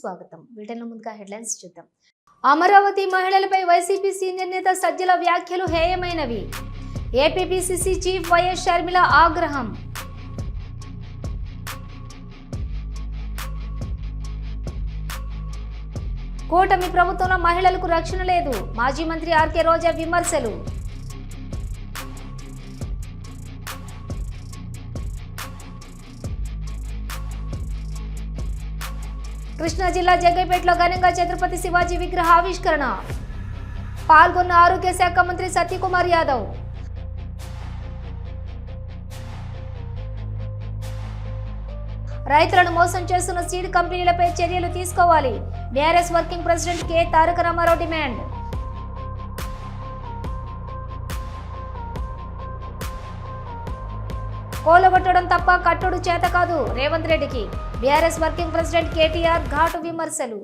స్వాగతం. వీటిలో ముందుగా హెడ్లైన్స్ చూద్దాం. అమరావతి మహిళలపై వైసీపీ సీనియర్ నేత సజ్జల వ్యాఖ్యలు హేయమైనవి. ఏపీపీసీసీ చీఫ్ వైఎస్ షర్మిల ఆగ్రహం. కూటమి ప్రభుత్వంలో మహిళలకు రక్షణ లేదు. మాజీ మంత్రి ఆర్కే రోజా విమర్శలు. కృష్ణా జిల్లా జగ్గైపేటలో ఘనంగా ఛత్రపతి శివాజీ విగ్రహ ఆవిష్కరణ. పాల్గొన్న ఆరోగ్య శాఖ మంత్రి సత్యకుమార్ యాదవ్. రైతులను మోసం చేస్తున్న సీడ్ కంపెనీలపై చర్యలు తీసుకోవాలి. BRS working president K. Taraka Ramarao demand. కోలగొట్టడం తప్ప కట్టుడు చేత కాదు. రేవంత్ రెడ్డికి బీఆర్ఎస్ వర్కింగ్ ప్రెసిడెంట్ కేటీఆర్ ఘాటు విమర్శలు.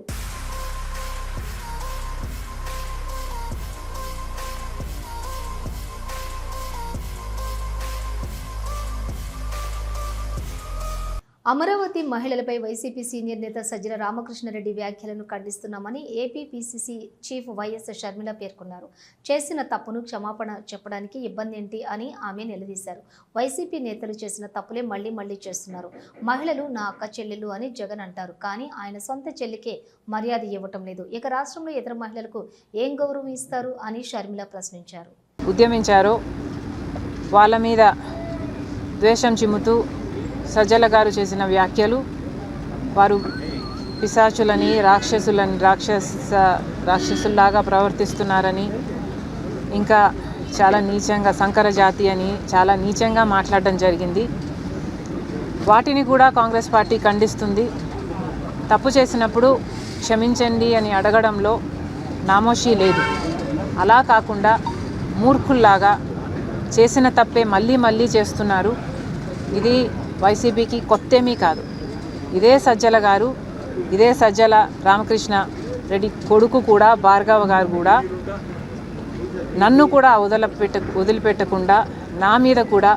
అమరావతి మహిళలపై వైసీపీ సీనియర్ నేత సజ్జల రామకృష్ణారెడ్డి వ్యాఖ్యలను ఖండిస్తున్నామని ఏపీపీసీసీ చీఫ్ వైఎస్ షర్మిల పేర్కొన్నారు. చేసిన తప్పును క్షమాపణ చెప్పడానికి ఇబ్బంది ఏంటి అని ఆమె నిలదీశారు. వైసీపీ నేతలు చేసిన తప్పులే మళ్ళీ మళ్ళీ చేస్తున్నారు. మహిళలు నా అక్క చెల్లెలు అని జగన్ అంటారు. కానీ ఆయన సొంత చెల్లికే మర్యాద ఇవ్వటం లేదు. ఇక రాష్ట్రంలో ఇతర మహిళలకు ఏం గౌరవం ఇస్తారు అని షర్మిల ప్రశ్నించారు. ఉద్యమించారు. వాళ్ళ మీద ద్వేషం చిమ్ముతూ సజ్జల గారు చేసిన వ్యాఖ్యలు వారు పిశాచులని రాక్షసులని రాక్షస రాక్షసుల్లాగా ప్రవర్తిస్తున్నారని ఇంకా చాలా నీచంగా సంకర జాతి అని చాలా నీచంగా మాట్లాడడం జరిగింది. వాటిని కూడా కాంగ్రెస్ పార్టీ ఖండిస్తుంది. తప్పు చేసినప్పుడు క్షమించండి అని అడగడంలో నామోషీ లేదు. అలా కాకుండా మూర్ఖుల్లాగా చేసిన తప్పే మళ్ళీ మళ్ళీ చేస్తున్నారు. ఇది వైసీపీకి కొత్తేమీ కాదు. ఇదే సజ్జల గారు ఇదే సజ్జల రామకృష్ణ రెడ్డి కొడుకు కూడా భార్గవ గారు కూడా నన్ను కూడా వదిలిపెట్ట వదిలిపెట్టకుండా నా మీద కూడా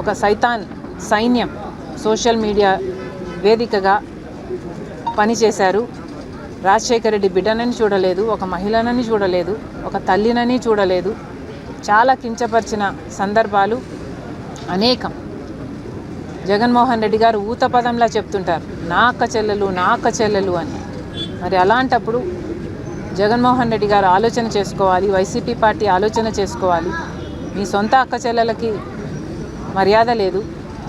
ఒక సైతాన్ సైన్యం సోషల్ మీడియా వేదికగా పనిచేశారు. రాజశేఖర రెడ్డి బిడ్డనని చూడలేదు ఒక మహిళనని చూడలేదు ఒక తల్లినని చూడలేదు. చాలా కించపరిచిన సందర్భాలు అనేకం. జగన్మోహన్ రెడ్డి గారు ఊత పదంలా చెప్తుంటారు నా అక్క చెల్లెలు నా అక్క చెల్లెలు అని. మరి అలాంటప్పుడు జగన్మోహన్ రెడ్డి గారు ఆలోచన చేసుకోవాలి వైసీపీ పార్టీ ఆలోచన చేసుకోవాలి. మీ సొంత అక్క చెల్లెలకి మర్యాద లేదు.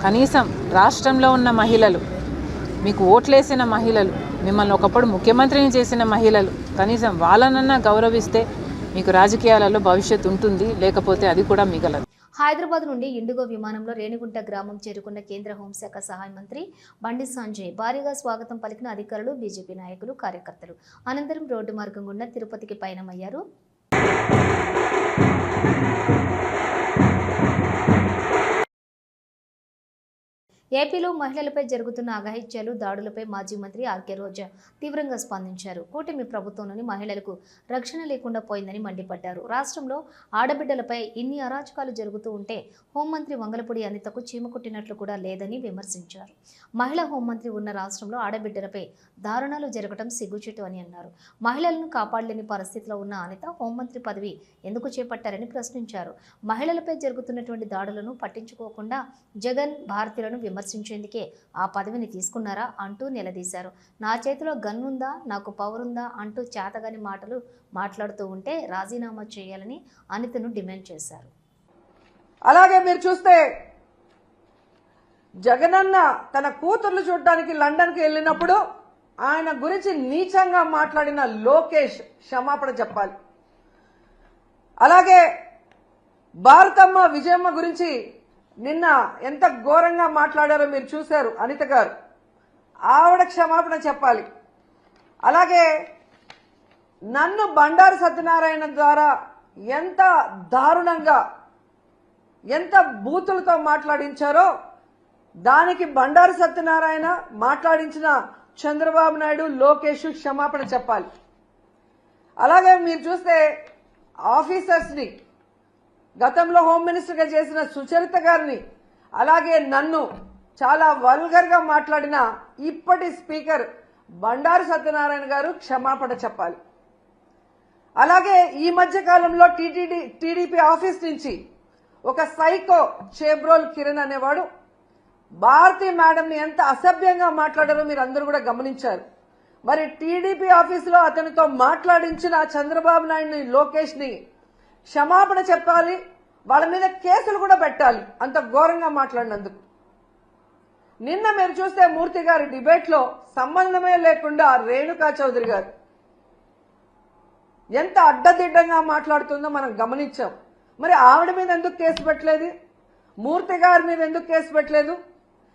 కనీసం రాష్ట్రంలో ఉన్న మహిళలు మీకు ఓట్లేసిన మహిళలు మిమ్మల్ని ఒకప్పుడు ముఖ్యమంత్రిని చేసిన మహిళలు కనీసం వాళ్ళనన్నా గౌరవిస్తే మీకు రాజకీయాలలో భవిష్యత్తు ఉంటుంది లేకపోతే అది కూడా మిగలదు. హైదరాబాద్ నుండి ఇండిగో విమానంలో రేణిగుంట గ్రామం చేరుకున్న కేంద్ర హోంశాఖ సహాయ మంత్రి బండి సంజయ్ భారీగా స్వాగతం పలికిన అధికారులు బీజేపీ నాయకులు కార్యకర్తలు. అనంతరం రోడ్డు మార్గం గుండా తిరుపతికి పయనమయ్యారు. ఏపీలో మహిళలపై జరుగుతున్న అఘాయిత్యాలు దాడులపై మాజీ మంత్రి ఆర్కే రోజా తీవ్రంగా స్పందించారు. కూటమి ప్రభుత్వంలోని మహిళలకు రక్షణ లేకుండా పోయిందని మండిపడ్డారు. రాష్ట్రంలో ఆడబిడ్డలపై ఇన్ని అరాచకాలు జరుగుతూ ఉంటే హోంమంత్రి వంగలపూడి అనితకు చీమకుట్టినట్లు కూడా లేదని విమర్శించారు. మహిళా హోంమంత్రి ఉన్న రాష్ట్రంలో ఆడబిడ్డలపై దారుణాలు జరగడం సిగ్గుచేటు అని అన్నారు. మహిళలను కాపాడలేని పరిస్థితిలో ఉన్న అనిత హోంమంత్రి పదవి ఎందుకు చేపట్టారని ప్రశ్నించారు. మహిళలపై జరుగుతున్నటువంటి దాడులను పట్టించుకోకుండా జగన్ భారతీయులను విమర్శించేందుకే ఆ పదవిని తీసుకున్నారా అంటూ నిలదీశారు. నా చేతిలో గన్ ఉందా నాకు పవర్ ఉందా అంటూ చేతగాని మాటలు మాట్లాడుతూ ఉంటే రాజీనామా చేయాలని అనితను డిమాండ్ చేశారు. అలాగే మీరు చూస్తే జగనన్న తన కూతుర్లు చూడడానికి లండన్కి వెళ్ళినప్పుడు ఆయన గురించి నీచంగా మాట్లాడిన లోకేష్ క్షమాపణ చెప్పాలి. అలాగే భారతమ్మ విజయమ్మ గురించి నిన్న ఎంత ఘోరంగా మాట్లాడారో మీరు చూశారు అనిత గారు. ఆవిడ క్షమాపణ చెప్పాలి. అలాగే నన్ను బండారు సత్యనారాయణ ద్వారా ఎంత దారుణంగా ఎంత బూతులతో మాట్లాడించారో దానికి బండారు సత్యనారాయణ మాట్లాడించిన చంద్రబాబు నాయుడు లోకేష్ క్షమాపణ చెప్పాలి. అలాగే మీరు చూస్తే ఆఫీసర్స్ని గతంలో హోమ్ మినిస్టర్గా చేసిన సుచరిత గారిని అలాగే నన్ను చాలా వల్గర్గా మాట్లాడిన ఇప్పటి స్పీకర్ బండారు సత్యనారాయణ గారు క్షమాపణ చెప్పాలి. అలాగే ఈ మధ్య కాలంలో టీటీడీ టీడీపీ ఆఫీస్ నుంచి ఒక సైకో చేబ్రోల్ కిరణ్ అనేవాడు భారతి మేడంని ఎంత అసభ్యంగా మాట్లాడారో మీరు అందరూ కూడా గమనించారు. మరి టీడీపీ ఆఫీసులో అతనితో మాట్లాడించిన చంద్రబాబు నాయుడిని లోకేష్ని క్షమాపణ చెప్పాలి వాళ్ళ మీద కేసులు కూడా పెట్టాలి. అంత ఘోరంగా మాట్లాడినందుకు. నిన్న మీరు చూస్తే మూర్తి గారి డిబేట్లో సంబంధమే లేకుండా రేణుకా చౌదరి గారు. ఎంత అడ్డదిడ్డంగా మాట్లాడుతుందో మనం గమనించాం. మరి ఆవిడ మీద ఎందుకు కేసు పెట్టలేదు? మూర్తి గారి మీద ఎందుకు కేసు పెట్టలేదు?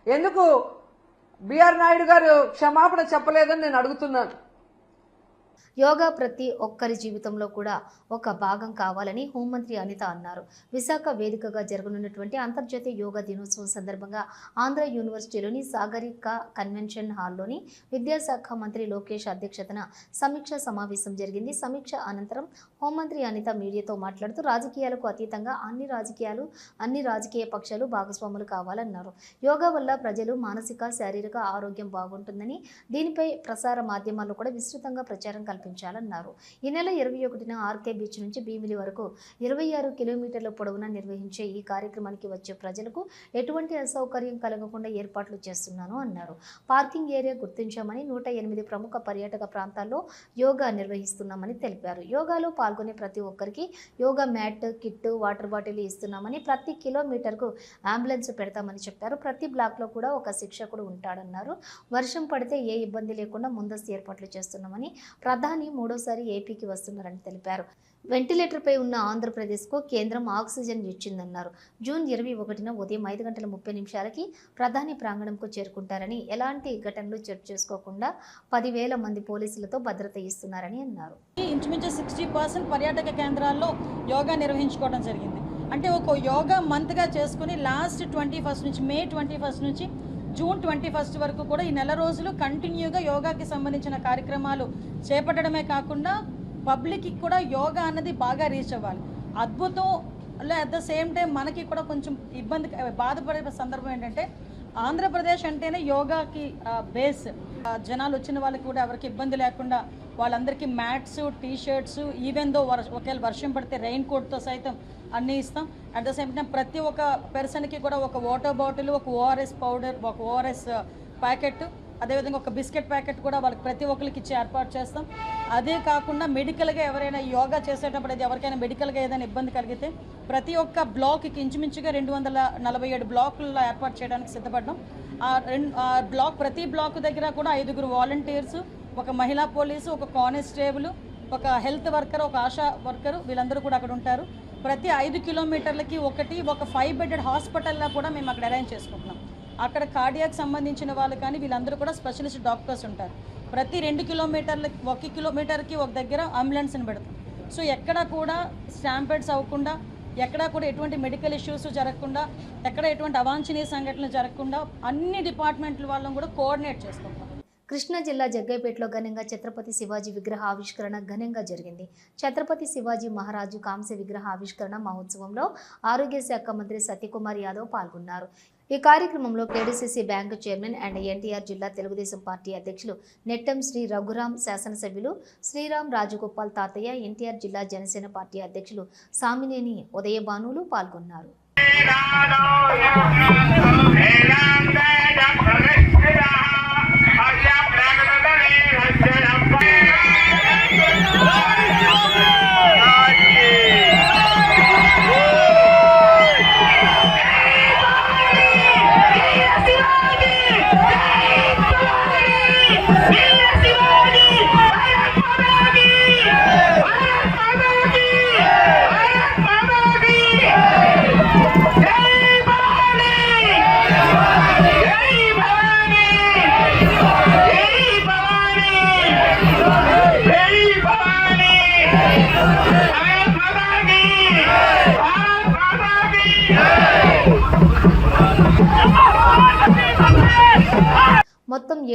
ఎందుకు బిఆర్ నాయుడు గారు క్షమాపణ చెప్పలేదని నేను అడుగుతున్నాను. యోగా ప్రతి ఒక్కరి జీవితంలో కూడా ఒక భాగం కావాలని హోంమంత్రి అనిత అన్నారు. విశాఖ వేదికగా జరగనున్నటువంటి అంతర్జాతీయ యోగా దినోత్సవం సందర్భంగా ఆంధ్ర యూనివర్సిటీలోని సాగరిక కన్వెన్షన్ హాల్లోని విద్యాశాఖ మంత్రి లోకేష్ అధ్యక్షతన సమీక్ష సమావేశం జరిగింది. సమీక్ష అనంతరం హోంమంత్రి అనిత మీడియాతో మాట్లాడుతూ రాజకీయాలకు అతీతంగా అన్ని రాజకీయాలు అన్ని రాజకీయ పక్షాలు భాగస్వాములు కావాలన్నారు. యోగా వల్ల ప్రజలు మానసిక శారీరక ఆరోగ్యం బాగుంటుందని దీనిపై ప్రసార మాధ్యమాల్లో కూడా విస్తృతంగా ప్రచారం కల్పించాలన్నారు. ఈ నెల ఇరవై ఒకటిన ఆర్కే బీచ్ నుంచి భీమిలి వరకు ఇరవై ఆరు కిలోమీటర్ల పొడవున నిర్వహించే ఈ కార్యక్రమానికి వచ్చే ప్రజలకు ఎటువంటి అసౌకర్యం కలగకుండా ఏర్పాట్లు చేస్తున్నాను అన్నారు. పార్కింగ్ ఏరియా గుర్తించామని నూట ఎనిమిది ప్రముఖ పర్యాటక ప్రాంతాల్లో యోగా నిర్వహిస్తున్నామని తెలిపారు. యోగాలో పాల్గొనే ప్రతి ఒక్కరికి yoga mat kit water bottle ఇస్తున్నామని ప్రతి కిలోమీటర్కు అంబులెన్స్ పెడతామని చెప్పారు. ప్రతి బ్లాక్లో కూడా ఒక శిక్షకుడు ఉంటాడన్నారు. వర్షం పడితే ఏ ఇబ్బంది లేకుండా ముందస్తు ఏర్పాట్లు చేస్తున్నామని ప్రధాని మూడోసారి ఏపీకి వస్తున్నారని తెలిపారు. వెంటిలేటర్పై ఉన్న ఆంధ్రప్రదేశ్కు కేంద్రం ఆక్సిజన్ ఇచ్చిందన్నారు. జూన్ ఇరవై ఒకటిన ఉదయం ఐదు గంటల ముప్పై నిమిషాలకి ప్రధాని ప్రాంగణంకు చేరుకుంటారని ఎలాంటి ఘటనలు చోటు చేసుకోకుండా పదివేల మంది పోలీసులతో భద్రత ఇస్తున్నారని అన్నారు. ఇంచుమించు సిక్స్టీ పర్సెంట్ పర్యాటక కేంద్రాల్లో యోగా నిర్వహించుకోవడం జరిగింది. అంటే ఒక యోగా మంత్గా చేసుకుని లాస్ట్ ట్వంటీ ఫస్ట్ నుంచి మే ట్వంటీ ఫస్ట్ నుంచి జూన్ ట్వంటీ ఫస్ట్ వరకు కూడా ఈ నెల రోజులు కంటిన్యూగా యోగాకి సంబంధించిన కార్యక్రమాలు చేపట్టడమే కాకుండా పబ్లిక్కి కూడా యోగా అన్నది బాగా రీచ్ అవ్వాలి. అద్భుతం అట్ ద సేమ్ టైం మనకి కూడా కొంచెం ఇబ్బంది బాధపడే సందర్భం ఏంటంటే ఆంధ్రప్రదేశ్ అంటేనే యోగాకి బేస్ జనాలు వచ్చిన వాళ్ళకి కూడా ఎవరికి ఇబ్బంది లేకుండా వాళ్ళందరికీ mats T shirts even though వర్ ఒకవేళ వర్షం పడితే రెయిన్ కోట్తో సైతం అన్నీ ఇస్తాం. అట్ ద సేమ్ టైం ప్రతి ఒక్క పర్సన్కి కూడా ఒక వాటర్ బాటిల్ ఒక ఓఆర్ఎస్ పౌడర్ ఒక ఓఆర్ఎస్ ప్యాకెట్ అదేవిధంగా ఒక బిస్కెట్ ప్యాకెట్ కూడా వాళ్ళకి ప్రతి ఒక్కరికి ఇచ్చి ఏర్పాటు చేస్తాం. అదే కాకుండా మెడికల్గా ఎవరైనా యోగా చేసేటప్పుడు అది ఎవరికైనా మెడికల్గా ఏదైనా ఇబ్బంది కలిగితే ప్రతి ఒక్క బ్లాక్కి ఇంచుమించుగా రెండు వందల నలభై ఏడు బ్లాకుల్లో ఏర్పాటు చేయడానికి సిద్ధపడ్డాం. ఆ రెండు ఆ బ్లాక్ ప్రతి బ్లాక్ దగ్గర కూడా ఐదుగురు వాలంటీర్స్ ఒక మహిళా పోలీసు ఒక కానిస్టేబుల్ ఒక హెల్త్ వర్కర్ ఒక ఆశా వర్కర్ వీళ్ళందరూ కూడా అక్కడ ఉంటారు. ప్రతి ఐదు కిలోమీటర్లకి ఒకటి ఒక ఫైవ్ బెడెడ్ హాస్పిటల్లో కూడా మేము అక్కడ అరేంజ్ చేసుకుంటున్నాం. అక్కడ కార్డియాక్ సంబంధించిన వాళ్ళు కానీ వీళ్ళందరూ కూడా స్పెషలిస్ట్ డాక్టర్స్ ఉంటారు. ప్రతి రెండు కిలోమీటర్ల ఒక కిలోమీటర్కి ఒక దగ్గర అంబులెన్స్ని పెడతాం. సో ఎక్కడ కూడా స్టాంపెడ్స్ అవ్వకుండా ఎక్కడ కూడా ఎటువంటి మెడికల్ ఇష్యూస్ జరగకుండా ఎక్కడ ఎటువంటి అవాంఛనీయ సంఘటనలు జరగకుండా అన్ని డిపార్ట్మెంట్ల వాళ్ళని కూడా కోఆర్డినేట్ చేసుకుంటాం కృష్ణా జిల్లా జగ్గైపేటలో ఘనంగా ఛత్రపతి శివాజీ విగ్రహ ఆవిష్కరణ ఘనంగా జరిగింది. ఛత్రపతి శివాజీ మహారాజు కాంస్య విగ్రహ ఆవిష్కరణ మహోత్సవంలో ఆరోగ్య శాఖ మంత్రి సత్యకుమార్ యాదవ్ పాల్గొన్నారు. ఈ కార్యక్రమంలో KDCC bank chairman and NTR జిల్లా తెలుగుదేశం పార్టీ అధ్యక్షులు నెట్టం శ్రీ రఘురాం శాసనసభ్యులు శ్రీరామ్ రాజగోపాల్ తాతయ్య ఎన్టీఆర్ జిల్లా జనసేన పార్టీ అధ్యక్షులు సామినేని ఉదయభానులు పాల్గొన్నారు.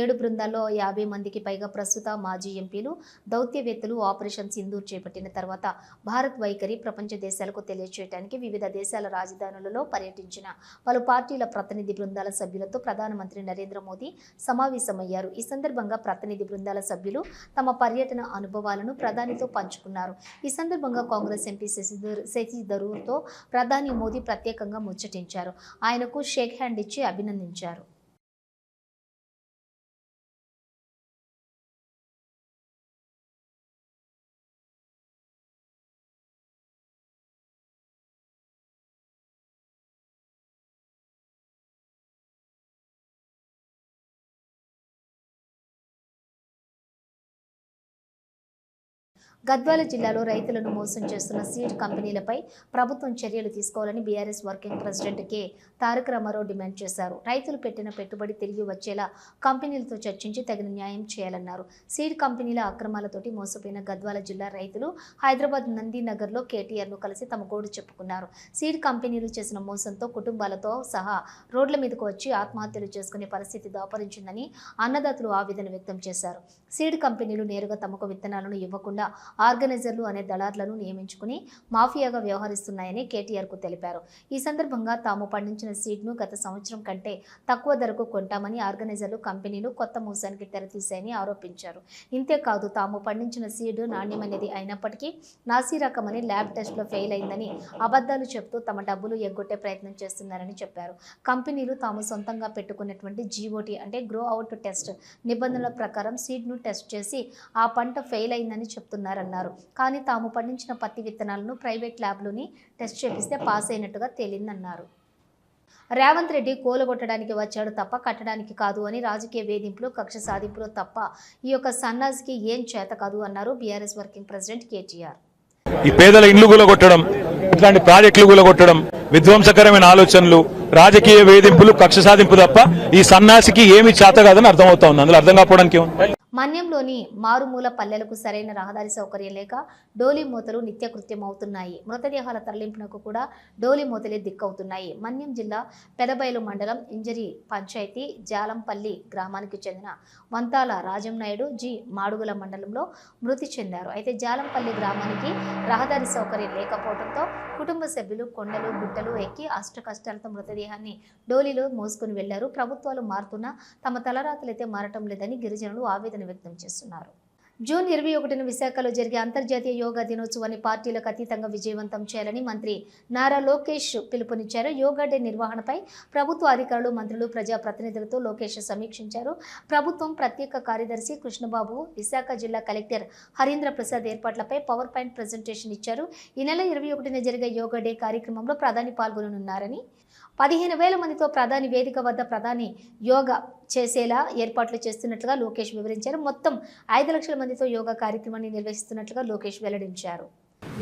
ఏడు బృందాల్లో యాభై మందికి పైగా ప్రస్తుత మాజీ ఎంపీలు దౌత్యవేత్తలు ఆపరేషన్ సింధూర్ చేపట్టిన తర్వాత భారత్ వైఖరి ప్రపంచ దేశాలకు తెలియచేయడానికి వివిధ దేశాల రాజధానులలో పర్యటించిన పలు పార్టీల ప్రతినిధి బృందాల సభ్యులతో ప్రధానమంత్రి నరేంద్ర మోదీ సమావేశమయ్యారు. ఈ సందర్భంగా ప్రతినిధి బృందాల సభ్యులు తమ పర్యటన అనుభవాలను ప్రధానితో పంచుకున్నారు. ఈ సందర్భంగా కాంగ్రెస్ ఎంపీ శశిధర్ శశి థరూర్తో ప్రధాని మోదీ ప్రత్యేకంగా ముచ్చటించారు. ఆయనకు షేక్ హ్యాండ్ ఇచ్చి అభినందించారు. గద్వాల జిల్లాలో రైతులను మోసం చేస్తున్న సీడ్ కంపెనీలపై ప్రభుత్వం చర్యలు తీసుకోవాలని BRS working president K. Taraka Ramarao demand చేశారు. రైతులు పెట్టిన పెట్టుబడి తిరిగి వచ్చేలా కంపెనీలతో చర్చించి తగిన న్యాయం చేయాలన్నారు. సీడ్ కంపెనీల అక్రమాలతోటి మోసపోయిన గద్వాల జిల్లా రైతులు హైదరాబాద్ నందీనగర్లో కేటీఆర్ను కలిసి తమ గోడు చెప్పుకున్నారు. సీడ్ కంపెనీలు చేసిన మోసంతో కుటుంబాలతో సహా రోడ్ల మీదకు వచ్చి ఆత్మహత్యలు చేసుకునే పరిస్థితి దాపరించిందని అన్నదాతలు ఆవేదన వ్యక్తం చేశారు. సీడ్ కంపెనీలు నేరుగా తమకు విత్తనాలను ఇవ్వకుండా ఆర్గనైజర్లు అనే దళార్లను నియమించుకుని మాఫియాగా వ్యవహరిస్తున్నాయని కేటీఆర్కు తెలిపారు. ఈ సందర్భంగా తాము పండించిన సీడ్ను గత సంవత్సరం కంటే తక్కువ ధరకు కొంటామని ఆర్గనైజర్లు కంపెనీలు కొత్త మోసానికి తెరతీశాయని ఆరోపించారు. ఇంతేకాదు తాము పండించిన సీడ్ నాణ్యమైనది అయినప్పటికీ నాసీ రకమని ల్యాబ్ టెస్ట్లో ఫెయిల్ అయిందని అబద్ధాలు చెప్తూ తమ డబ్బులు ఎగ్గొట్టే ప్రయత్నం చేస్తున్నారని చెప్పారు. కంపెనీలు తాము సొంతంగా పెట్టుకున్నటువంటి జీఓటీ అంటే గ్రో అవుట్ టెస్ట్ నిబంధనల ప్రకారం సీడ్ను టెస్ట్ చేసి ఆ పంట ఫెయిల్ అయిందని చెప్తున్నారు చేశారన్నారు కానీ తాము పండించిన పత్తి విత్తనాలను ప్రైవేట్ ల్యాబ్లోని టెస్ట్ చేపిస్తే పాస్ అయినట్టుగా తేలిందన్నారు. రేవంత్ రెడ్డి కూలగొట్టడానికి వచ్చాడు తప్ప కట్టడానికి కాదు అని రాజకీయ వేధింపులు కక్ష సాధింపులు తప్ప ఈ యొక్క సన్నాసికి ఏం చేత కాదు అన్నారు బీఆర్ఎస్ వర్కింగ్ ప్రెసిడెంట్ కేటీఆర్. ఈ పేదల ఇండ్లు కూలగొట్టడం ఇట్లాంటి ప్రాజెక్టులు కూలగొట్టడం విధ్వంసకరమైన ఆలోచనలు రాజకీయ వేధింపులు కక్ష సాధింపు తప్ప ఈ సన్నాసికి ఏమి చేత కాదని అర్థమవుతా ఉంది. అందులో అర్థం కాకపోవడానికి మన్యంలోని మారుమూల పల్లెలకు సరైన రహదారి సౌకర్యం లేక డోలీ మూతలు నిత్యకృత్యం అవుతున్నాయి మృతదేహాల తరలింపునకు కూడా డోలీ మూతలే దిక్కవుతున్నాయి. మన్యం జిల్లా పెదబయలు మండలం ఇంజరి పంచాయతీ జాలంపల్లి గ్రామానికి చెందిన వంతాల రాజంనాయుడు జి మాడుగుల మండలంలో మృతి చెందారు. అయితే జాలంపల్లి గ్రామానికి రహదారి సౌకర్యం లేకపోవడంతో కుటుంబ సభ్యులు కొండలు గుట్టలు ఎక్కి అష్ట కష్టాలతో మృతదేహాన్ని డోలీలో మోసుకుని వెళ్ళారు. ప్రభుత్వాలు మారుతున్నా తమ తలరాతలైతే మారటం లేదని గిరిజనులు ఆవేదన వ్యక్తం చేస్తున్నారు జూన్ ఇరవై ఒకటిన విశాఖలో జరిగే అంతర్జాతీయ యోగా దినోత్సవాన్ని పార్టీలకు అతీతంగా విజయవంతం చేయాలని మంత్రి నారా లోకేష్ పిలుపునిచ్చారు. యోగా డే నిర్వహణపై ప్రభుత్వ అధికారులు మంత్రులు ప్రజాప్రతినిధులతో లోకేష్ సమీక్షించారు. ప్రభుత్వం ప్రత్యేక కార్యదర్శి కృష్ణబాబు విశాఖ జిల్లా కలెక్టర్ హరీంద్ర ప్రసాద్ ఏర్పాట్లపై పవర్ పాయింట్ ప్రజెంటేషన్ ఇచ్చారు. ఈ నెల ఇరవై ఒకటిన జరిగే యోగా డే కార్యక్రమంలో ప్రధాని పాల్గొననున్నారని పదిహేను వేల మందితో ప్రధాని వేదిక వద్ద ప్రధాని యోగా చేసేలా ఏర్పాట్లు చేస్తున్నట్లుగా లోకేష్ వివరించారు. మొత్తం ఐదు లక్షల మందితో యోగా కార్యక్రమాన్ని నిర్వహిస్తున్నట్లుగా లోకేష్ వెల్లడించారు.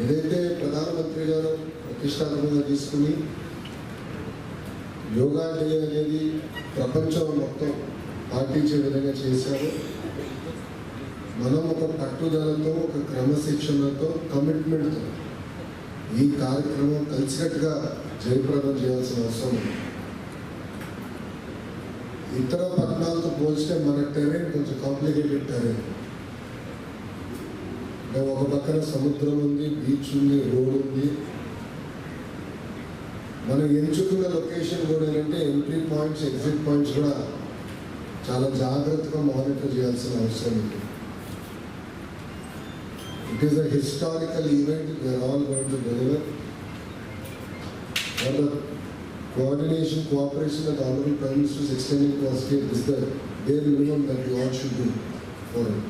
ఏదైతే ప్రధానమంత్రి గారు ప్రతిష్టాత్మకంగా తీసుకుని యోగా డే అనేది ప్రపంచం మొత్తం పాటించే విధంగా చేశారు మనం ఒక పట్టుదలతో ఒక క్రమశిక్షణతో కమిట్మెంట్తో ఈ కార్యక్రమం కలిసికట్టుగా జయప్రదం చేయాల్సిన అవసరం ఉంది. ఇతర పట్టణాలతో పోల్చితే మన టెరెన్ కొంచెం కాంప్లికేటెడ్ టెరెన్ అంటే ఒక పక్కన సముద్రం ఉంది బీచ్ ఉంది రోడ్ ఉంది. మనం ఎంచుకున్న లొకేషన్ కూడా ఏంటంటే ఎంట్రీ పాయింట్స్ ఎగ్జిట్ పాయింట్స్ కూడా చాలా జాగ్రత్తగా మానిటర్ చేయాల్సిన అవసరం ఉంది. It is a historical event we are all going to deliver for coordination cooperation that honourable prime minister extending to us here is the bare minimum that we all should do for it.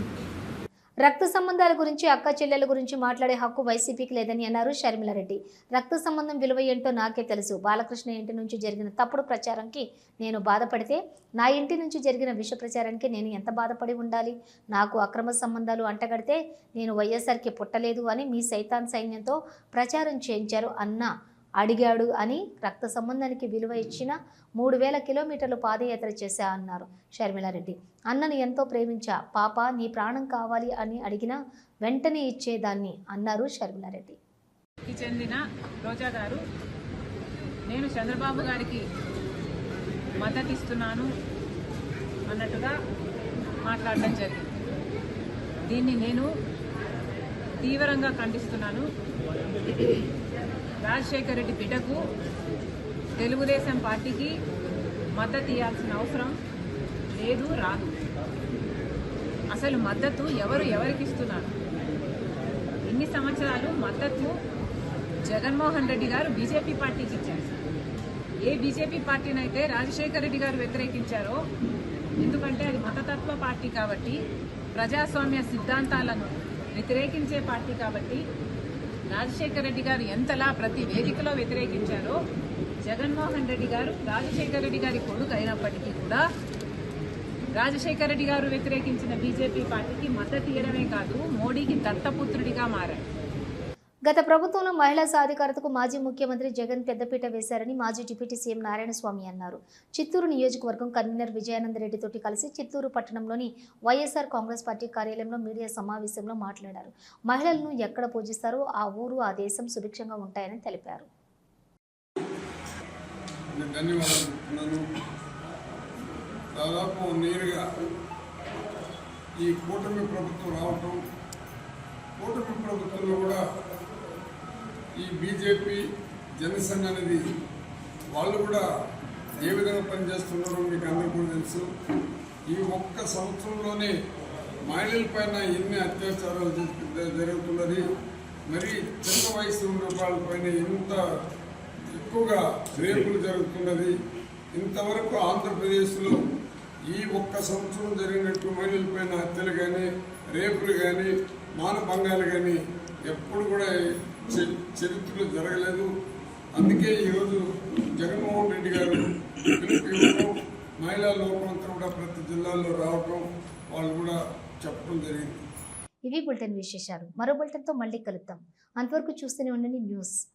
రక్త సంబంధాల గురించి అక్క చెల్లెల గురించి మాట్లాడే హక్కు వైసీపీకి లేదని అన్నారు షర్మిలారెడ్డి. రక్త సంబంధం విలువ ఏంటో నాకే తెలుసు. బాలకృష్ణ ఇంటి నుంచి జరిగిన తప్పుడు ప్రచారంకి నేను బాధపడితే నా ఇంటి నుంచి జరిగిన విష ప్రచారానికి నేను ఎంత బాధపడి ఉండాలి? నాకు అక్రమ సంబంధాలు అంటగడితే నేను వైఎస్ఆర్కి పుట్టలేదు అని మీ సైతాన్ సైన్యంతో ప్రచారం చేయించారు అన్న అడిగాడు అని రక్త సంబంధానికి విలువ ఇచ్చిన మూడు వేల కిలోమీటర్లు పాదయాత్ర చేశా అన్నారు షర్మిలారెడ్డి. అన్నను ఎంతో ప్రేమించా. పాప నీ ప్రాణం కావాలి అని అడిగినా వెంటనే ఇచ్చేదాన్ని అన్నారు షర్మిలారెడ్డి. చెందిన రోజా గారు నేను చంద్రబాబు గారికి మద్దతు ఇస్తున్నాను అన్నట్టుగా మాట్లాడడం జరిగింది. దీన్ని నేను తీవ్రంగా ఖండిస్తున్నాను. రాజశేఖర రెడ్డి బిడ్డకు తెలుగుదేశం పార్టీకి మద్దతు ఇవ్వాల్సిన అవసరం లేదు రాదు. అసలు మద్దతు ఎవరు ఎవరికి ఇస్తున్నారు? ఇన్ని సంవత్సరాలు మద్దతు జగన్మోహన్ రెడ్డి గారు బీజేపీ పార్టీకి ఇచ్చారు. ఏ బీజేపీ పార్టీనైతే రాజశేఖర రెడ్డి గారు వ్యతిరేకించారో ఎందుకంటే అది మతతత్వ పార్టీ కాబట్టి ప్రజాస్వామ్య సిద్ధాంతాలను వ్యతిరేకించే పార్టీ కాబట్టి రాజశేఖర రెడ్డి గారు ఎంతలా ప్రతి వేదికలో వ్యతిరేకించారో జగన్మోహన్ రెడ్డి గారు రాజశేఖర రెడ్డి గారి కొడుకు అయినప్పటికీ కూడా రాజశేఖర రెడ్డి గారు వ్యతిరేకించిన బీజేపీ పార్టీకి మద్దతు ఇవ్వడమే కాదు మోడీకి దత్తపుత్రుడిగా మారారు. గత ప్రభుత్వంలో మహిళా సాధికారతకు మాజీ ముఖ్యమంత్రి జగన్ పెద్దపీట వేశారని మాజీ డిప్యూటీ సీఎం నారాయణస్వామి అన్నారు. చిత్తూరు నియోజకవర్గం కన్వీనర్ విజయానందరెడ్డితోటి కలిసి చిత్తూరు పట్టణంలోని వైఎస్ఆర్ కాంగ్రెస్ పార్టీ కార్యాలయంలో మీడియా సమావేశంలో మాట్లాడారు. మహిళలను ఎక్కడ పూజిస్తారో ఆ ఊరు ఆ దేశం సుభిక్షంగా ఉంటాయని తెలిపారు. ఈ కూటమి ప్రభుత్వం రావటం కూటమి ప్రభుత్వంలో కూడా ఈ బీజేపీ జనసంఘ అనేది వాళ్ళు కూడా ఏ విధంగా పనిచేస్తున్నారో మీకు అందరికీ కూడా తెలుసు. ఈ ఒక్క సంవత్సరంలోనే మహిళల పైన ఎన్ని అత్యాచారాలు జరుగుతున్నది మరి చిన్న వయసు ఉన్న వాళ్ళపైన ఎంత ఎక్కువగా రేపులు జరుగుతున్నది ఇంతవరకు ఆంధ్రప్రదేశ్లో ఈ ఒక్క సంవత్సరం జరిగినట్టు మహిళలపైన హత్యలు కానీ రేపులు కానీ మానభంగాలు కానీ ఎప్పుడు కూడా చరిత్రలో జరగలేదు. అందుకే ఈరోజు జగన్మోహన్ రెడ్డి గారు మహిళా లోకం కూడా ప్రతి జిల్లాలో రావటం వాళ్ళు కూడా చెప్పడం జరిగింది. ఇవి బులెటిన్ విశేషాలు. మరో బులెటిన్తో మళ్ళీ కలుద్దాం. అంతవరకు చూస్తూనే ఉండండి న్యూస్.